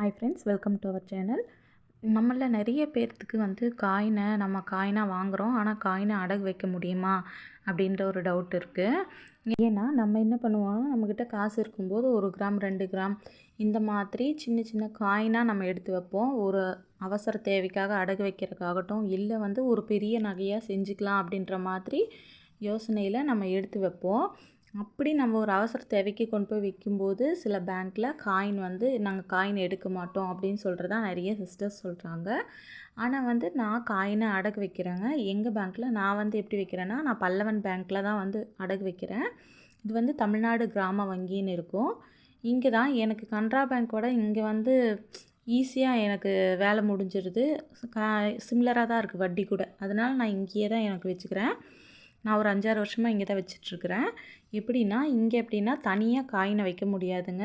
Hi friends welcome to our channel நம்மள நிறைய பேர்த்துக்கு வந்து காயினை நம்ம காயினாக வாங்குகிறோம் ஆனால் காயினை அடகு வைக்க முடியுமா? அப்படின்ற ஒரு டவுட் இருக்குது ஏன்னா நம்ம என்ன பண்ணுவோம்? நம்மக்கிட்ட காசு இருக்கும்போது ஒரு கிராம் ரெண்டு கிராம் இந்த மாதிரி சின்ன சின்ன காயினாக நம்ம எடுத்து வைப்போம். ஒரு அவசர தேவைக்காக அடகு வைக்கிறதுக்காகட்டும் இல்லை வந்து ஒரு பெரிய நகையாக செஞ்சுக்கலாம் அப்படின்ற மாதிரி யோசனையில் நம்ம எடுத்து வைப்போம். அப்படி நம்ம ஒரு அவசர தேவைக்கு கொண்டு போய் விற்கும்போது சில பேங்க்கில் காயின் வந்து நாங்கள் காயின் எடுக்க மாட்டோம் அப்படின்னு சொல்கிறதா நிறைய சிஸ்டர்ஸ் சொல்கிறாங்க ஆனால் வந்து நான் காயினை அடகு வைக்கிறேங்க. எங்கள் பேங்க்கில் நான் வந்து எப்படி வைக்கிறேன்னா நான் பல்லவன் பேங்க்கில் தான் வந்து அடகு வைக்கிறேன். இது வந்து தமிழ்நாடு கிராம வங்கின்னு இருக்கும். இங்கே தான் எனக்கு கனரா பேங்க்கோட இங்கே வந்து ஈஸியாக எனக்கு வேலை முடிஞ்சிருது. கா சிமிலராக தான் இருக்குது வட்டி கூட. அதனால் நான் இங்கேயே தான் எனக்கு வச்சுக்கிறேன். நான் ஒரு அஞ்சாறு வருஷமாக இங்கே தான் வச்சிட்ருக்கிறேன். எப்படின்னா இங்கே எப்படின்னா தனியாக காயினை வைக்க முடியாதுங்க.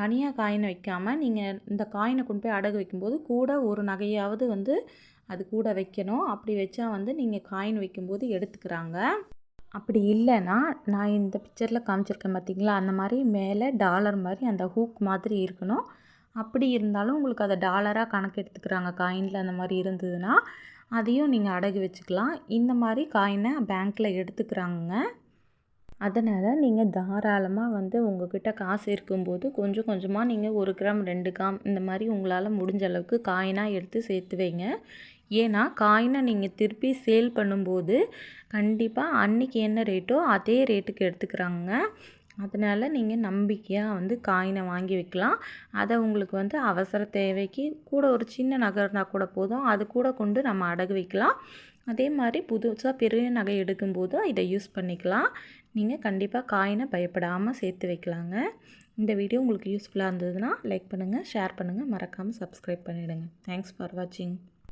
தனியாக காயினை வைக்காமல் நீங்கள் இந்த காயினை கொண்டு போய் அடகு வைக்கும்போது கூட ஒரு நகையாவது வந்து அது கூட வைக்கணும். அப்படி வச்சா வந்து நீங்கள் காயின் வைக்கும்போது எடுத்துக்கிறாங்க. அப்படி இல்லைன்னா நான் இந்த பிக்சரில் காமிச்சிருக்கேன் பார்த்தீங்களா அந்த மாதிரி மேலே டாலர் மாதிரி அந்த ஹூக் மாதிரி இருக்கணும். அப்படி இருந்தாலும் உங்களுக்கு அதை டாலராக கணக்கு எடுத்துக்கிறாங்க. காயினில் அந்த மாதிரி இருந்ததுன்னா அதையும் நீங்கள் அடகு வச்சுக்கலாம். இந்த மாதிரி காயினை பேங்க்கில் எடுத்துக்கிறாங்க அதனால் நீங்கள் தாராளமாக வந்து உங்கள்கிட்ட காசு இருக்கும்போது கொஞ்சம் கொஞ்சமாக நீங்கள் ஒரு கிராம் ரெண்டு கிராம் இந்த மாதிரி உங்களால் முடிஞ்ச அளவுக்கு காயினாக எடுத்து சேர்த்து வைங்க. ஏன்னா காயினை நீங்கள் திருப்பி சேல் பண்ணும்போது கண்டிப்பாக அன்றைக்கி என்ன ரேட்டோ அதே ரேட்டுக்கு எடுத்துக்கிறாங்க அதனால் நீங்கள் நம்பிக்கையாக வந்து காயினை வாங்கி வைக்கலாம். அதை உங்களுக்கு வந்து அவசர தேவைக்கு கூட ஒரு சின்ன நகை இருந்தால் கூட போதும். அது கூட கொண்டு நம்ம அடகு வைக்கலாம். அதே மாதிரி புதுசாக பெரிய நகை எடுக்கும்போதும் இதை யூஸ் பண்ணிக்கலாம். நீங்கள் கண்டிப்பாக காயினை பயப்படாமல் சேர்த்து வைக்கலாங்க. இந்த வீடியோ உங்களுக்கு யூஸ்ஃபுல்லாக இருந்ததுன்னா லைக் பண்ணுங்கள் ஷேர் பண்ணுங்கள் மறக்காமல் சப்ஸ்கிரைப் பண்ணிவிடுங்க தேங்க்ஸ் ஃபார் வாட்சிங்